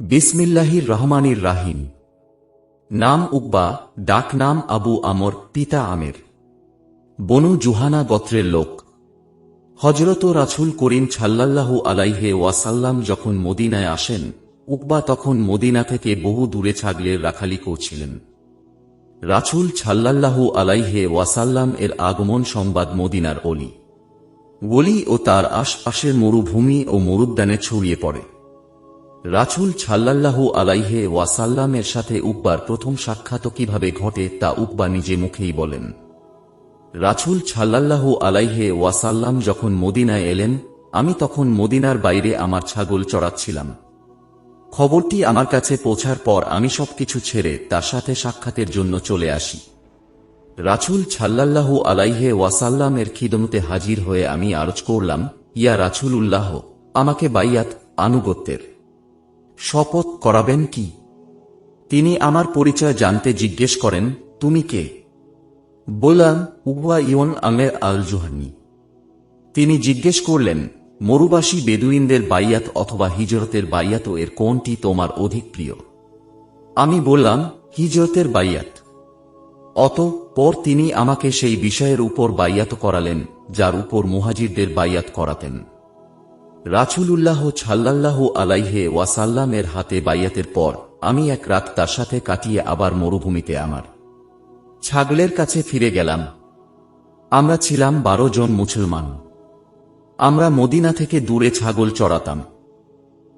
বিসমিল্লাহির রহমানির রাহিম। নাম উকবা, ডাক নাম আবু আমর, পিতা আমের। বনু জুহানা গোত্রের লোক। হজরত রাছুল করিম ছাল্লাল্লাহু আলাইহে ওয়াসাল্লাম যখন মদিনায় আসেন, উকবা তখন মদিনা থেকে বহু দূরে ছাগলের রাখালি করছিলেন রাছুল ছাল্লাল্লাহু আলাইহে ওয়াসাল্লাম এর আগমন সংবাদ মদিনার অলি। গলি ও তার আশপাশের মরুভূমি ও মরুদ্যানে ছড়িয়ে পড়ে। রাছুল ছাল্লাল্লাহু আলাইহে ওয়াসাল্লামের সাথে উকবার প্রথম সাক্ষাৎ কীভাবে ঘটে তা উকবা নিজে মুখেই বলেন। রাছুল ছাল্লাল্লাহু আলাইহে ওয়াসাল্লাম যখন মদিনায় এলেন, আমি তখন মদিনার বাইরে আমার ছাগল চড়াচ্ছিলাম। খবরটি আমার কাছে পৌঁছার পর আমি সবকিছু ছেড়ে তার সাথে সাক্ষাতের জন্য চলে আসি। রাছুল ছাল্লাল্লাহু আলাইহে ওয়াসাল্লামের খিদমতে হাজির হয়ে আমি আরজ করলাম, ইয়া রাছুল উল্লাহ আমাকে বাইয়াত, আনুগত্যের। শপথ করাবেন কি? তিনি আমার পরিচয় জানতে জিজ্ঞেস করেন, তুমি কে? বললাম উবা ইয়ন আমের আল জুহানি তিনি জিজ্ঞেস করলেন, মরুবাসী বেদুইনদের বাইয়াত অথবা হিজরতের বাইয়াত এর কোনটি তোমার অধিক প্রিয়? আমি বললাম, হিজরতের বাইয়াত। অত, পর তিনি আমাকে সেই বিষয়ের উপর বাইয়াত করালেন, যার উপর মুহাজিরদের বাইয়াত করাতেন। রাছুলুল্লাহ ছাল্লাল্লাহু আলাইহে ওয়াসাল্লামের হাতে বাইয়াতের পর, আমি এক রাত তার সাথে কাটিয়ে আবার মরুভূমিতে আমার ছাগলের কাছে ফিরে গেলাম। আমরা ছিলাম বারো জন মুসলমান। আমরা মদিনা থেকে দূরে ছাগল চড়াতাম।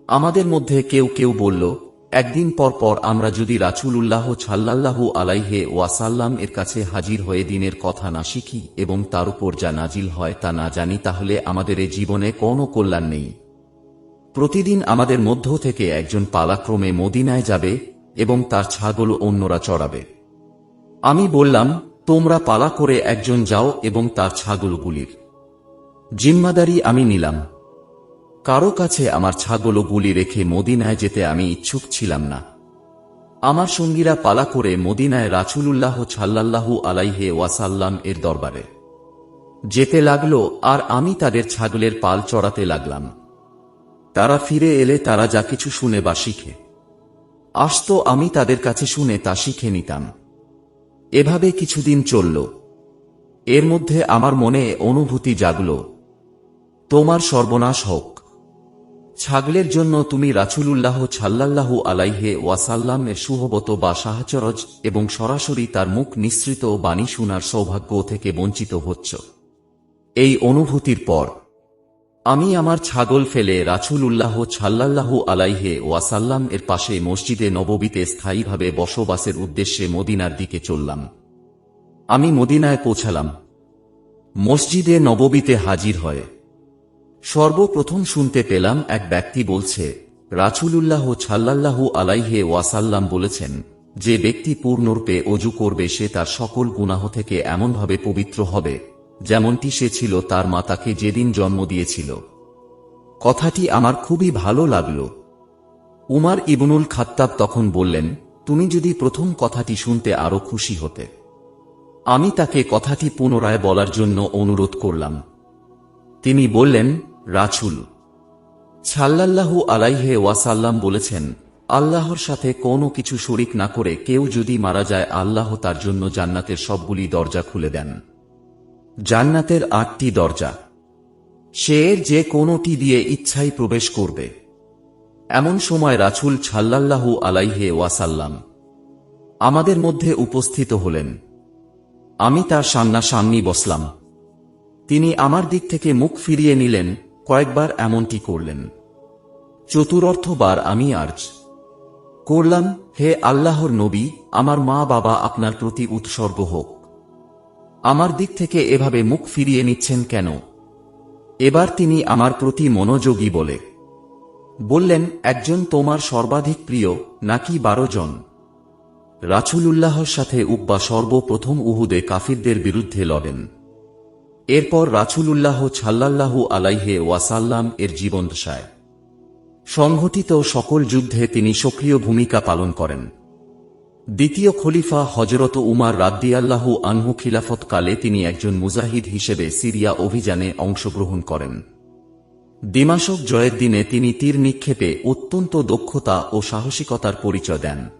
আমাদের মধ্যে কেউ কেউ বলল একদিন পর পর আমরা যদি রাচুল উল্লাহ ছাল্লাল্লাহু আলাইহে ওয়াসাল্লাম এর কাছে হাজির হয়ে দিনের কথা না শিখি এবং তার উপর যা নাজিল হয় তা না জানি, তাহলে আমাদের এ জীবনে কোনো কল্যাণ নেই। প্রতিদিন আমাদের মধ্য থেকে একজন পালাক্রমে মদিনায় যাবে এবং তার ছাগল অন্যরা চড়াবে। আমি বললাম, তোমরা পালা করে একজন যাও এবং তার ছাগলগুলির। জিম্মাদারি আমি নিলাম। কারও কাছে আমার ছাগলগুলি রেখে মদিনায় যেতে আমি ইচ্ছুক ছিলাম না। আমার সঙ্গীরা পালা করে মদিনায় রাছুলুল্লাহ ছাল্লাল্লাহু আলাইহে ওয়াসাল্লাম এর দরবারে। যেতে লাগল আর আমি তাদের ছাগলের পাল চড়াতে লাগলাম। তারা ফিরে এলে তারা যা কিছু শুনে বা শিখে। আসতো আমি তাদের কাছে শুনে তা শিখে নিতাম। এভাবে কিছুদিন চলল। এর মধ্যে আমার মনে অনুভূতি জাগল। তোমার সর্বনাশ হোক। ছাগলের জন্য তুমি রাছুলুল্লাহ ছাল্লাল্লাহু আলাইহে ওয়াসাল্লাম এর সুহবত বা সাহাচরজ এবং সরাসরি তার মুখ নিঃসৃত বাণী শোনার সৌভাগ্য থেকে বঞ্চিত হচ্ছ। এই অনুভূতির পর, আমি আমার ছাগল ফেলে রাছুল উল্লাহ ছাল্লাল্লাহু আলাইহে ওয়াসাল্লাম এর পাশে মসজিদে নববীতে স্থায়ীভাবে বসবাসের উদ্দেশ্যে মদিনার দিকে চললাম। আমি মদিনায় পৌঁছালাম। মসজিদে নববীতে হাজির হয় সর্বপ্রথম শুনতে পেলাম এক ব্যক্তি বলছে রাছুলুল্লাহ ছাল্লাল্লাহু আলাইহে ওয়াসাল্লাম বলেছেন, যে ব্যক্তি পূর্ণরূপে অজু করবে সে তার সকল গুনাহ থেকে এমনভাবে পবিত্র হবে, যেমনটি সে ছিল তার মাতাকে যেদিন জন্ম দিয়েছিল। কথাটি আমার খুবই ভালো লাগল। উমার ইবনুল খাত্তাব তখন বললেন, তুমি যদি প্রথম কথাটি শুনতে আরও খুশি হতে। আমি তাকে কথাটি পুনরায় বলার জন্য অনুরোধ করলাম। তিনি বললেন রাছুল ছাল্লাল্লাহু আলাইহে ওয়াসাল্লাম বলেছেন, আল্লাহর সাথে কোনো কিছু শরিক না করে কেউ যদি মারা যায়, আল্লাহ তার জন্য জান্নাতের সবগুলি দরজা খুলে দেন। জান্নাতের আটটি দরজা। সে যে কোনোটি দিয়ে ইচ্ছাই প্রবেশ করবে। এমন সময় রাছুল ছাল্লাল্লাহু আলাইহে ওয়াসাল্লাম আমাদের মধ্যে উপস্থিত হলেন। আমি তার সামনাসামনি বসলাম। তিনি আমার দিক থেকে মুখ ফিরিয়ে নিলেন, কয়েকবার এমনটি করলেন। চতুরর্থবার আমি আর্জ করলাম, হে আল্লাহর নবী, আমার মা বাবা আপনার প্রতি উৎসর্গ হোক। আমার দিক থেকে এভাবে মুখ ফিরিয়ে নিচ্ছেন কেন? এবার তিনি আমার প্রতি মনোযোগী বলে। বললেন, একজন তোমার সর্বাধিক প্রিয়, নাকি বারো জন? রাছুলুল্লাহর সাথে উব্বা সর্বপ্রথম উহুদে কাফিরদের বিরুদ্ধে লড়েন। এরপর রাছুলুল্লাহ ছাল্লাল্লাহু আলাইহে ওয়াসাল্লাম এর জীবনদশায়। সংঘটিত সকল যুদ্ধে তিনি সক্রিয় ভূমিকা পালন করেন। দ্বিতীয় খলিফা হজরত উমার রাদ্দিয়াল্লাহু আনহু খিলাফতকালে তিনি একজন মুজাহিদ হিসেবে সিরিয়া অভিযানে অংশগ্রহণ করেন। দিমাশক জয়ের দিনে তিনি তীর নিক্ষেপে অত্যন্ত দক্ষতা ও সাহসিকতার পরিচয় দেন।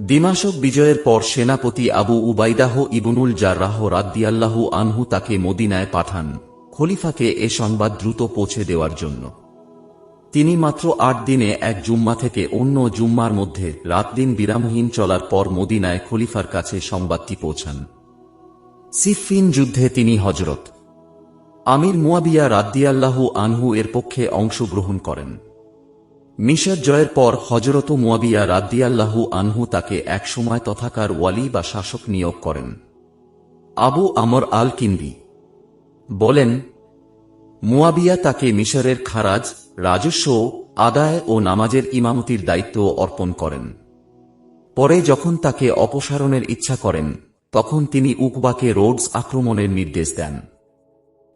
দিমাশক বিজয়ের পর সেনাপতি আবু উবাইদাহ ইবনুল জার্রাহ রাদ্দিয়াল্লাহু আনহু তাকে মদিনায় পাঠান খলিফাকে এ সংবাদ দ্রুত পৌঁছে দেওয়ার জন্য। তিনি মাত্র আট দিনে এক জুম্মা থেকে অন্য জুম্মার মধ্যে রাত দিন বিরামহীন চলার পর মদিনায় খলিফার কাছে সংবাদটি পৌঁছান। সিফিন যুদ্ধে তিনি হজরত আমির মুয়াবিয়া রাদ্দিয়াল্লাহু আনহু এর পক্ষে অংশগ্রহণ করেন। মিশর জয়ের পর হজরত মুয়াবিয়া রাদ্দিয়াল্লাহু আনহু তাকে একসময় তথাকার ওয়ালি বা শাসক নিয়োগ করেন। আবু আমর আল কিন্দি বলেন, মুয়াবিয়া তাকে মিশরের খারাজ, রাজস্ব, আদায় ও নামাজের ইমামতির দায়িত্ব অর্পণ করেন। পরে যখন তাকে অপসারণের ইচ্ছা করেন, তখন তিনি উকবাকে রোডস আক্রমণের নির্দেশ দেন।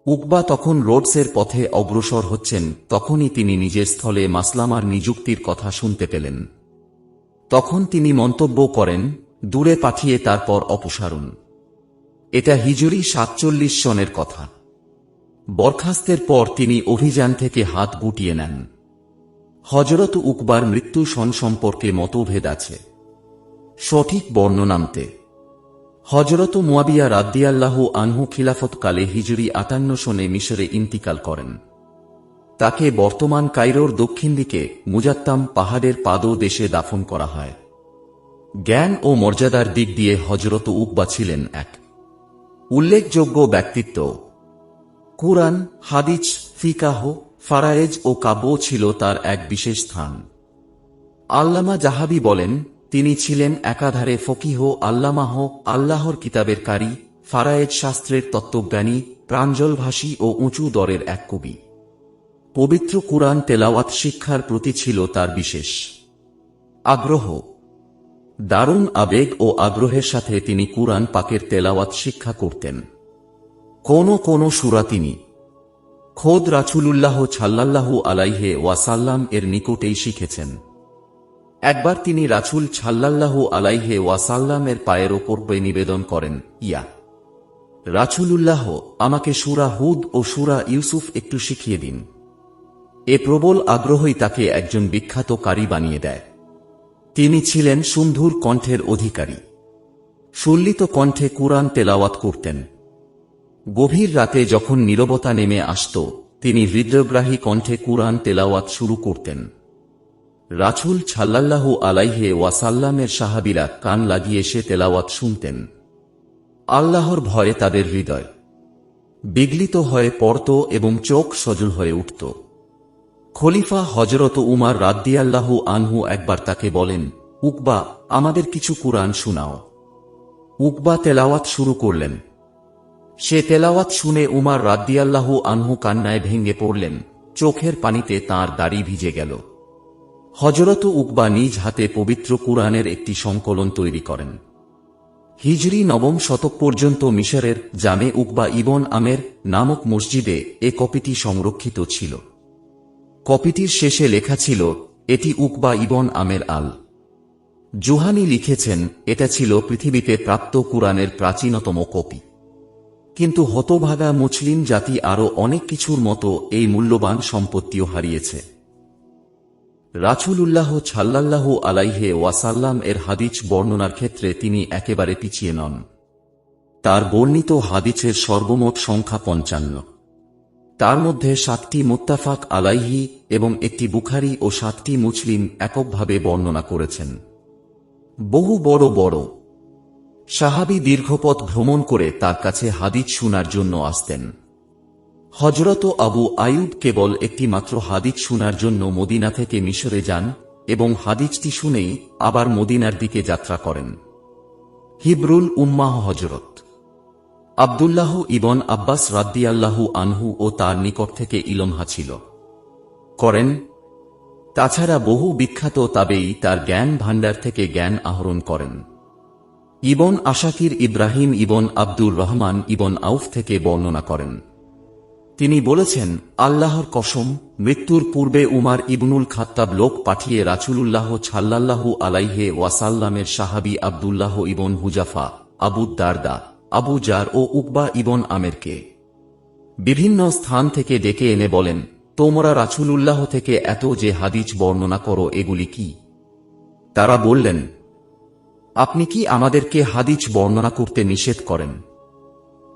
উকবা তখন রোডসের পথে অগ্রসর হচ্ছেন, তখনই তিনি নিজের স্থলে মাসলামার নিযুক্তির কথা শুনতে পেলেন। তখন তিনি মন্তব্য করেন, দূরে পাঠিয়ে তারপর অপসারণ। এটা হিজুরি সাতচল্লিশ সনের কথা। বরখাস্তের পর তিনি অভিযান থেকে হাত গুটিয়ে নেন। হজরত উকবার মৃত্যু সন সম্পর্কে মতভেদ আছে। সঠিক বর্ণনামতে হজরত মুয়াবিয়া রাদ্দিয়াল্লাহু আনহু খিলাফতকালে হিজুরি আটান্ন সনে মিশরে ইন্তিকাল করেন। তাকে বর্তমান কাইরোর দক্ষিণ দিকে মুজাত্তাম পাহাড়ের পাদো দেশে দাফন করা হয়। জ্ঞান ও মর্যাদার দিক দিয়ে হজরত উকবা ছিলেন এক। উল্লেখযোগ্য ব্যক্তিত্ব। কুরআন, হাদিস, ফিকাহ, ফারায়েজ ও কাব্য ছিল তার এক বিশেষ স্থান। আল্লামা জাহাবি বলেন তিনি ছিলেন একাধারে ফকিহ, আল্লামাহ, আল্লাহর কিতাবের কারি ফারায়েজ শাস্ত্রের তত্ত্বজ্ঞানী, প্রাঞ্জলভাষী ও উঁচু দরের এক কবি। পবিত্র কুরআন তেলাওয়াত শিক্ষার প্রতি ছিল তার বিশেষ আগ্রহ। দারুণ আবেগ ও আগ্রহের সাথে তিনি কুরআন পাকের তেলাওয়াত শিক্ষা করতেন। কোন কোন সুরা তিনি খোদ রাছুলুল্লাহ ছাল্লাল্লাহু আলাইহে ওয়াসাল্লাম এর নিকটেই শিখেছেন। একবার তিনি রাছুল ছাল্লাল্লাহু আলাইহে ওয়াসাল্লামের পায়ের ওপর নিবেদন করেন, ইয়া। রাছুলুল্লাহ আমাকে সুরা হুদ ও সুরা ইউসুফ একটু শিখিয়ে দিন। এ প্রবল আগ্রহই তাকে একজন বিখ্যাত কারি বানিয়ে দেয়। তিনি ছিলেন সুন্ধুর কণ্ঠের অধিকারী। সুল্লিত কণ্ঠে কুরআন তেলাওয়াত করতেন। গভীর রাতে যখন নীরবতা নেমে আসত, তিনি হৃদয়গ্রাহী কণ্ঠে কুরআন তেলাওয়াত শুরু করতেন। রাছুল ছাল্লাল্লাহু আলাইহে ওয়াসাল্লামের সাহাবিরা কান লাগিয়ে সে তেলাওয়াত শুনতেন। আল্লাহর ভয়ে তাদের হৃদয় বিগলিত হয়ে পড়ত এবং চোখ সজল হয়ে উঠত। খলিফা হজরত উমার রাদ্দিয়াল্লাহু আনহু একবার তাকে বলেন, উকবা, আমাদের কিছু কুরআন শুনাও। উকবা তেলাওয়াত শুরু করলেন। সে তেলাওয়াত শুনে উমার রাদ্দিয়াল্লাহু আনহু কান্নায় ভেঙে পড়লেন, চোখের পানিতে তার দাড়ি ভিজে গেল। হজরত উকবা নিজ হাতে পবিত্র কুরআনের একটি সংকলন তৈরি করেন। হিজরি নবম শতক পর্যন্ত মিশরের জামে উকবা ইবন আমের নামক মসজিদে এ কপিটি সংরক্ষিত ছিল। কপিটির শেষে লেখা ছিল, এটি উকবা ইবন আমের আল। জুহানি লিখেছেন, এটা ছিল পৃথিবীতে প্রাপ্ত কুরআনের প্রাচীনতম কপি। কিন্তু হতভাগা মুসলিম জাতি আরও অনেক কিছুর মতো এই মূল্যবান সম্পত্তিও হারিয়েছে। রাছুলুল্লাহ ছাল্লাল্লাহু আলাইহে ওয়াসাল্লাম এর হাদিস বর্ণনার ক্ষেত্রে তিনি একেবারে পিছিয়ে নন। তার বর্ণিত হাদিসের সর্বমোট সংখ্যা পঞ্চান্ন। তার মধ্যে সাতটি মুত্তাফাক আলাইহি এবং একটি বুখারি ও সাতটি মুসলিম এককভাবে বর্ণনা করেছেন। বহু বড় বড় সাহাবি দীর্ঘপথ ভ্রমণ করে তার কাছে হাদিস শোনার জন্য আসতেন। হজরত আবু আয়ুব কেবল একটি মাত্র হাদিস শোনার জন্য মদিনা থেকে মিশরে যান এবং হাদিসটি শুনেই আবার মদিনার দিকে যাত্রা করেন। হিবরুল উম্মাহ হজরত আবদুল্লাহ ইবন আব্বাস রাদ্দিয়াল্লাহু আনহু ও তার নিকট থেকে ইলমহা ছিল। করেন, তাছাড়া বহু বিখ্যাত তাবেই তার জ্ঞান ভাণ্ডার থেকে জ্ঞান আহরণ করেন। ইবন আশাকির ইব্রাহিম ইবন আব্দুর রহমান ইবন আউফ থেকে বর্ণনা করেন। তিনি বলেছেন, আল্লাহর কসম, মৃত্যুর পূর্বে উমার ইবনুল খাত্তাব লোক পাঠিয়ে রাচুলুল্লাহ ছাল্লাল্লাহু আলাইহে ওয়াসাল্লামের সাহাবি Abdullah ibn Hudhafa, Abu Darda, Abu Dhar ও উকবা ইবন আমেরকে বিভিন্ন স্থান থেকে ডেকে এনে বলেন, তোমরা রাছুলুল্লাহ থেকে এত যে হাদিস বর্ণনা করো, এগুলি কি? তারা বললেন, আপনি কি আমাদেরকে হাদিস বর্ণনা করতে নিষেধ করেন?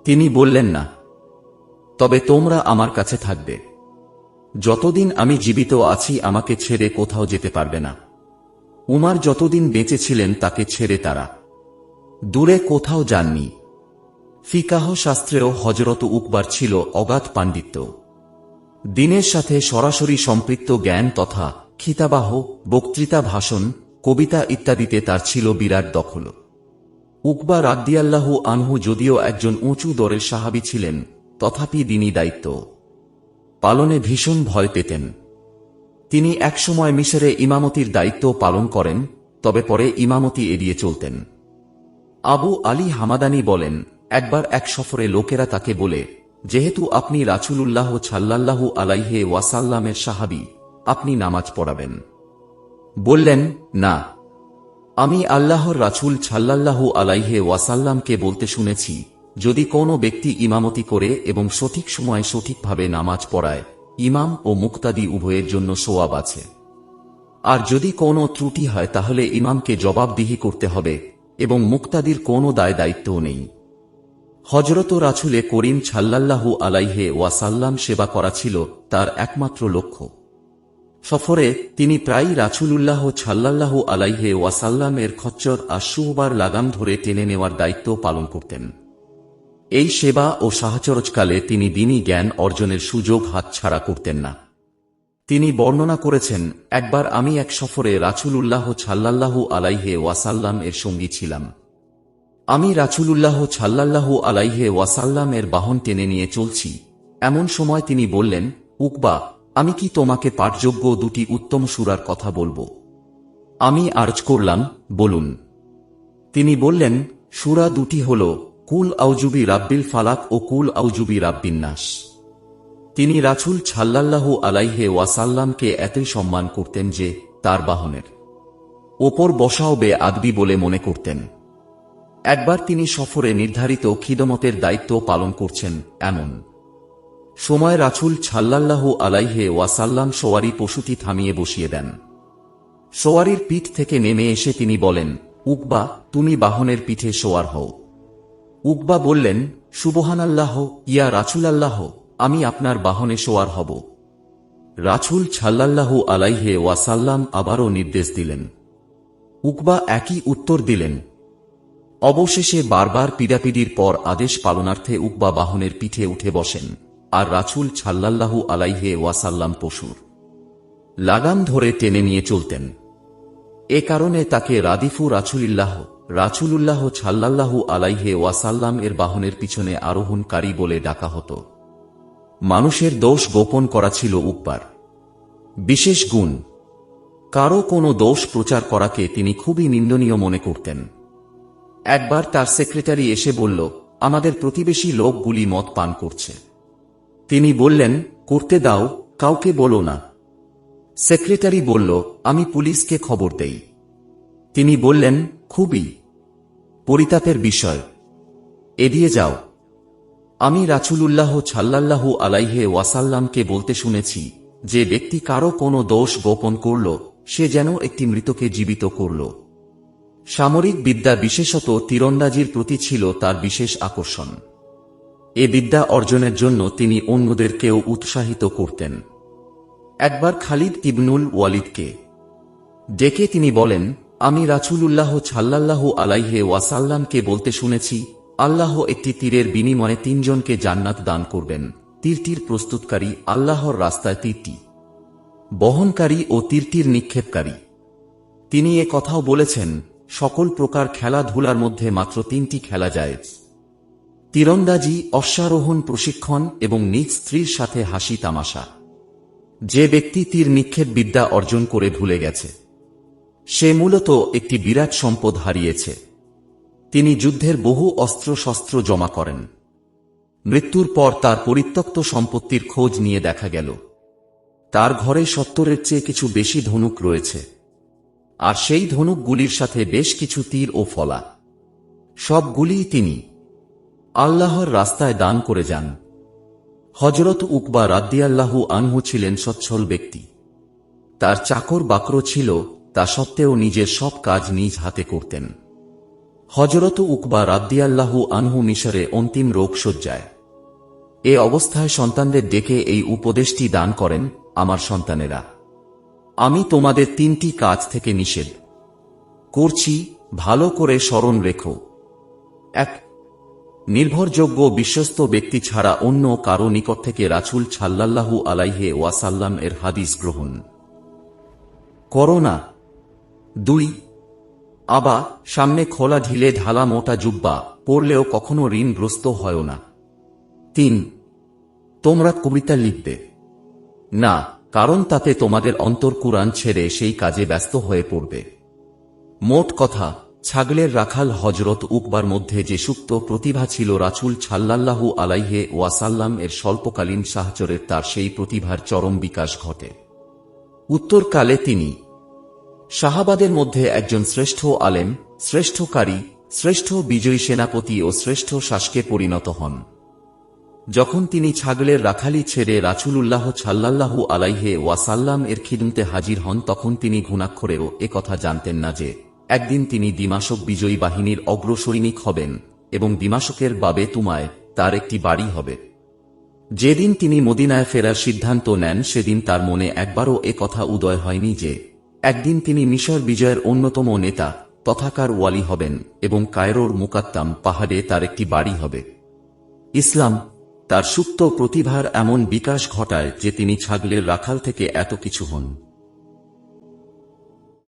তিনি বললেন, না। তবে তোমরা আমার কাছে থাকবে। যতদিন আমি জীবিত আছি, আমাকে ছেড়ে কোথাও যেতে পারবে না। উমার যতদিন বেঁচে ছিলেন, তাকে ছেড়ে তারা। দূরে কোথাও যাননি। ফিকাহ শাস্ত্রেও হজরত উকবার ছিল অগাধ পাণ্ডিত্য। দিনের সাথে সরাসরি সম্পৃক্ত জ্ঞান তথা খিতাবাহ, বক্তৃতা ভাষণ, কবিতা ইত্যাদিতে তার ছিল বিরাট দখল। উকবা রাদ্দিয়াল্লাহু আনহু যদিও একজন উঁচু দরের সাহাবি ছিলেন তথাপি দিনী দায়িত্ব। পালনে ভীষণ ভয় পেতেন। তিনি একসময় মিশরে ইমামতির দায়িত্ব পালন করেন, তবে পরে ইমামতি এড়িয়ে চলতেন। আবু আলী হামাদানি বলেন, একবার এক সফরে লোকেরা তাকে বলে, যেহেতু আপনি রাছুলুল্লাহ ছাল্লাল্লাহু আলাইহে ওয়াসাল্লামের সাহাবি, আপনি নামাজ পড়াবেন। বললেন, না। আমি আল্লাহর রাছুল ছাল্লাল্লাহু আলাইহে ওয়াসাল্লামকে বলতে শুনেছি যদি কোনো ব্যক্তি ইমামতি করে এবং সঠিক সময়ে সঠিকভাবে নামাজ পড়ায়, ইমাম ও মুক্তাদি উভয়ের জন্য সোয়াব আছে। আর যদি কোনো ত্রুটি হয়, তাহলে ইমামকে জবাবদিহি করতে হবে এবং মুক্তাদির কোনো দায় দায়িত্বও নেই। হজরত রাছুলে করিম ছাল্লাল্লাহু আলাইহে ওয়াসাল্লাম সেবা করা ছিল তার একমাত্র লক্ষ্য। সফরে তিনি প্রায়ই রাছুলুল্লাহ ছাল্লাল্লাহু আলাইহে ওয়াসাল্লামের খচ্চর আর সুহবার লাগাম ধরে টেনে নেওয়ার দায়িত্ব পালন করতেন। এই সেবা ও সাহচরজকালে তিনি দিনী জ্ঞান অর্জনের সুযোগ হাতছাড়া করতেন না। তিনি বর্ণনা করেছেন, একবার আমি এক সফরে রাছুলুল্লাহ ছাল্লাল্লাহু আলাইহে ওয়াসাল্লাম এর সঙ্গী ছিলাম। আমি রাছুলুল্লাহ ছাল্লাল্লাহু আলাইহে ওয়াসাল্লাম এর বাহন টেনে নিয়ে চলছি। এমন সময় তিনি বললেন, উকবা, আমি কি তোমাকে পাঠযোগ্য দুটি উত্তম সুরার কথা বলব? আমি আর্জ করলাম, বলুন। তিনি বললেন, সুরা দুটি হল কুল আউজুবি রাব্বিল ফালাক ও কুল আউজুবি রাব্বিন নাস। তিনি রাছুল ছাল্লাল্লাহু আলাইহে ওয়াসাল্লামকে এতই সম্মান করতেন যে তার বাহনের ওপর বসাও বে আদবি বলে মনে করতেন। একবার তিনি সফরে নির্ধারিত খিদমতের দায়িত্ব পালন করছেন এমন। সময় রাছুল ছাল্লাল্লাহু আলাইহে ওয়াসাল্লাম সোয়ারি পশুটি থামিয়ে বসিয়ে দেন। সোয়ারির পিঠ থেকে নেমে এসে তিনি বলেন, উকবা, তুমি বাহনের পিঠে সোয়ার হও। উকবা বললেন সুবহান আল্লাহ ইয়া রাছুল আল্লাহ আমি আপনার বাহনে সোয়ার হব। রাছুল ছাল্লাল্লাহু আলাইহে ওয়াসাল্লাম আবারও নির্দেশ দিলেন। উকবা একই উত্তর দিলেন, অবশেষে বারবার পিডাপিডির পর আদেশ পালনার্থে উকবা বাহনের পিঠে উঠে বসেন, আর রাছুল ছাল্লাল্লাহু আলাইহে ওয়াসাল্লাম পশুর লাগাম ধরে টেনে নিয়ে চলতেন। এ কারণে তাকে রাদিফু রাছুলিল্লাহ রাছুলুল্লাহ ছাল্লাল্লাহু আলাইহে ওয়াসাল্লাম এর বাহনের পিছনে আরোহণকারী বলে ডাকা হতো। মানুষের দোষ গোপন করা ছিল উকবার। বিশেষ গুণ, কারও কোনো দোষ প্রচার করাকে তিনি খুবই নিন্দনীয় মনে করতেন। একবার তার সেক্রেটারি এসে বলল, আমাদের প্রতিবেশী লোকগুলি মদ পান করছে। তিনি বললেন, করতে দাও, কাউকে বলো না। সেক্রেটারি বলল, আমি পুলিশকে খবর দেই। তিনি বললেন খুবই পরিতাপের বিষয়। এড়িয়ে যাও। আমি রাছুলুল্লাহ ছাল্লাল্লাহু আলাইহে ওয়াসাল্লামকে বলতে শুনেছি যে ব্যক্তি কারও কোনো দোষ গোপন করল, সে যেন একটি মৃতকে জীবিত করল। সামরিক বিদ্যা বিশেষত তীরন্দাজির প্রতি ছিল তার বিশেষ আকর্ষণ। এ বিদ্যা অর্জনের জন্য তিনি অন্যদেরকেও উৎসাহিত করতেন। একবার খালিদ ইবনুল ওয়ালিদকে ডেকে তিনি বলেন আমি রাছুলুল্লাহ ছাল্লাল্লাহু আলাইহে ওয়াসাল্লামকে বলতে শুনেছি, আল্লাহ একটি তীরের বিনিময়ে তিনজনকে জান্নাত দান করবেন। তীরটির প্রস্তুতকারী আল্লাহর রাস্তায় তীরটি। বহনকারী ও তীরটির নিক্ষেপকারী। তিনি এ কথাও বলেছেন, সকল প্রকার খেলাধুলার মধ্যে মাত্র তিনটি খেলা যায়। তীরন্দাজি, অশ্বারোহণ প্রশিক্ষণ এবং নিজ স্ত্রীর সাথে হাসি তামাশা। যে ব্যক্তি তীর নিক্ষেপ বিদ্যা অর্জন করে ভুলে গেছে। সে মূলত একটি বিরাট সম্পদ হারিয়েছে। তিনি যুদ্ধের বহু অস্ত্র শস্ত্র জমা করেন। মৃত্যুর পর তার পরিত্যক্ত সম্পত্তির খোঁজ নিয়ে দেখা গেল। তার ঘরে সত্তরের চেয়ে কিছু বেশি ধনুক রয়েছে। আর সেই ধনুকগুলির সাথে বেশ কিছু তীর ও ফলা। সবগুলিই তিনি আল্লাহর রাস্তায় দান করে যান। হজরত উকবা রাদ্দিয়াল্লাহু আনহু ছিলেন সচ্ছল ব্যক্তি। তার চাকর বাকর ছিল তা সত্ত্বেও নিজের সব কাজ নিজ হাতে করতেন। হজরত উকবা রাদ্দিয়াল্লাহু আনহু মিশরে অন্তিম রোগ সজ্জায়। এ অবস্থায় সন্তানদের ডেকে এই উপদেশটি দান করেন, আমার সন্তানেরা, আমি তোমাদের তিনটি কাজ থেকে নিষেধ। করছি, ভালো করে স্মরণ রেখো। এক, নির্ভরযোগ্য বিশ্বস্ত ব্যক্তি ছাড়া অন্য কারও নিকট থেকে রাছুল ছাল্লাল্লাহু আলাইহে ওয়াসাল্লাম এর হাদিস গ্রহণ। করোনা দুই আবা, সামনে খোলা ঢিলে ঢালা মোটা জুব্বা, পড়লেও কখনো ঋণগ্রস্ত হয় না। তিন, তোমরা কবিতা লিখবে। না, কারণ তাতে তোমাদের অন্তর কুরআন ছেড়ে সেই কাজে ব্যস্ত হয়ে পড়বে। মোট কথা, ছাগলের রাখাল হজরত উকবার মধ্যে যে সুপ্ত প্রতিভা ছিল রাচুল ছাল্লাল্লাহু আলাইহে ওয়াসাল্লাম এর স্বল্পকালীন সাহচরের তার সেই প্রতিভার চরম বিকাশ ঘটে। উত্তরকালে তিনি শাহাবাদের মধ্যে একজন শ্রেষ্ঠ আলেম শ্রেষ্ঠ কারী শ্রেষ্ঠ বিজয়ী সেনাপতি ও শ্রেষ্ঠ শাসকে পরিণত হন। যখন তিনি ছাগলের রাখালি ছেড়ে রাচুলুল্লাহ ছাল্লাল্লাহু আলাইহে ওয়াসাল্লাম এর খিদমতে হাজির হন, তখন তিনি ঘুণাক্ষরেও একথা জানতেন না যে, একদিন তিনি দিমাশক বিজয়ী বাহিনীর অগ্রসৈনিক হবেন এবং দিমাশকের বাবে তুমায় তার একটি বাড়ি হবে। যেদিন তিনি মদিনায় ফেরার সিদ্ধান্ত নেন, সেদিন তার মনে একবারও কথা উদয় হয়নি যে একদিন তিনি মিশর বিজয়ের অন্যতম নেতা, তথাকার ওয়ালি হবেন এবং কায়রোর মুকাত্তাম পাহাড়ে তার একটি বাড়ি হবে। ইসলাম, তার সুপ্ত প্রতিভার এমন বিকাশ ঘটায় যে তিনি ছাগলের রাখাল থেকে এত কিছু হন।